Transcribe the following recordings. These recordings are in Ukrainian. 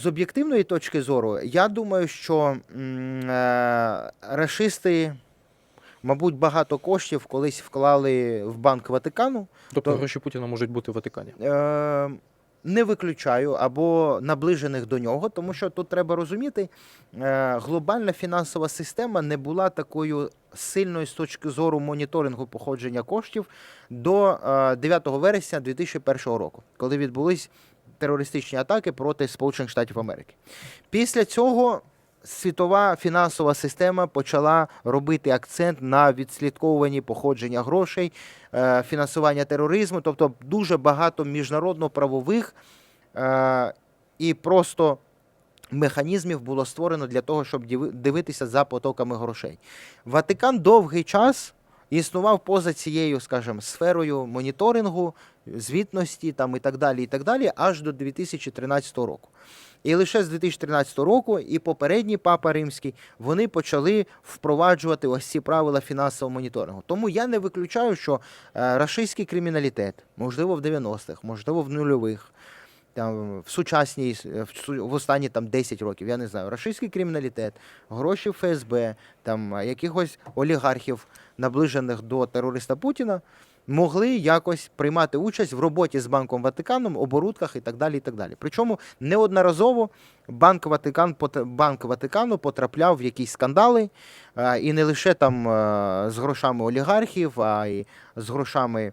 З об'єктивної точки зору, я думаю, що е, рашисти, мабуть, багато коштів колись вклали в Банк Ватикану. Тобто То- гроші Путіна можуть бути в Ватикані. Е, не виключаю або наближених до нього, тому що тут треба розуміти, е, глобальна фінансова система не була такою сильною з точки зору моніторингу походження коштів до е, 9 вересня 2001 року, коли відбулись терористичні атаки проти Сполучених Штатів Америки. Після цього світова фінансова система почала робити акцент на відслідковуванні походження грошей, е, фінансування тероризму, тобто дуже багато міжнародно-правових е, і просто механізмів було створено для того, щоб дивитися за потоками грошей. Ватикан довгий час існував поза цією, скажімо, сферою моніторингу, звітності там, і так далі, і так далі, аж до 2013 року. І лише з 2013 року і попередній папа римський вони почали впроваджувати ось ці правила фінансового моніторингу. Тому я не виключаю, що е, рашистський криміналітет, можливо, в 90-х, можливо, в нульових, там, в сучасній, е, в, останні там, 10 років, я не знаю, рашистський криміналітет, гроші ФСБ, там, якихось олігархів, наближених до терориста Путіна, могли якось приймати участь в роботі з Банком Ватиканом, оборудках і так далі. І так далі. Причому неодноразово Банк, Ватикан, Банк Ватикану потрапляв в якісь скандали, і не лише там з грошами олігархів, а й з грошами,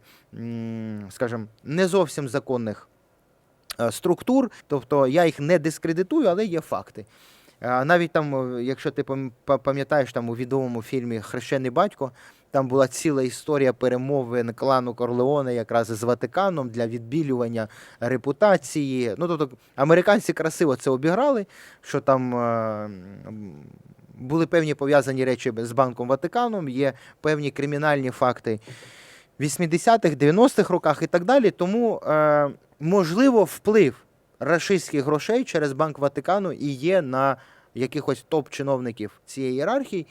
скажімо, не зовсім законних структур. Тобто я їх не дискредитую, але є факти. Е, Навіть там, е, якщо ти пам'ятаєш там у відомому фільмі Хрещений батько, там була ціла історія перемовин клану Корлеоне якраз з Ватиканом для відбілювання репутації. Ну, тобто, американці красиво це обіграли, що там е, були певні пов'язані речі з Банком Ватиканом, є певні кримінальні факти 80-х, 90-х роках і так далі. Тому, е, можливо, вплив рашистських грошей через Банк Ватикану і є на якихось топ-чиновників цієї ієрархії,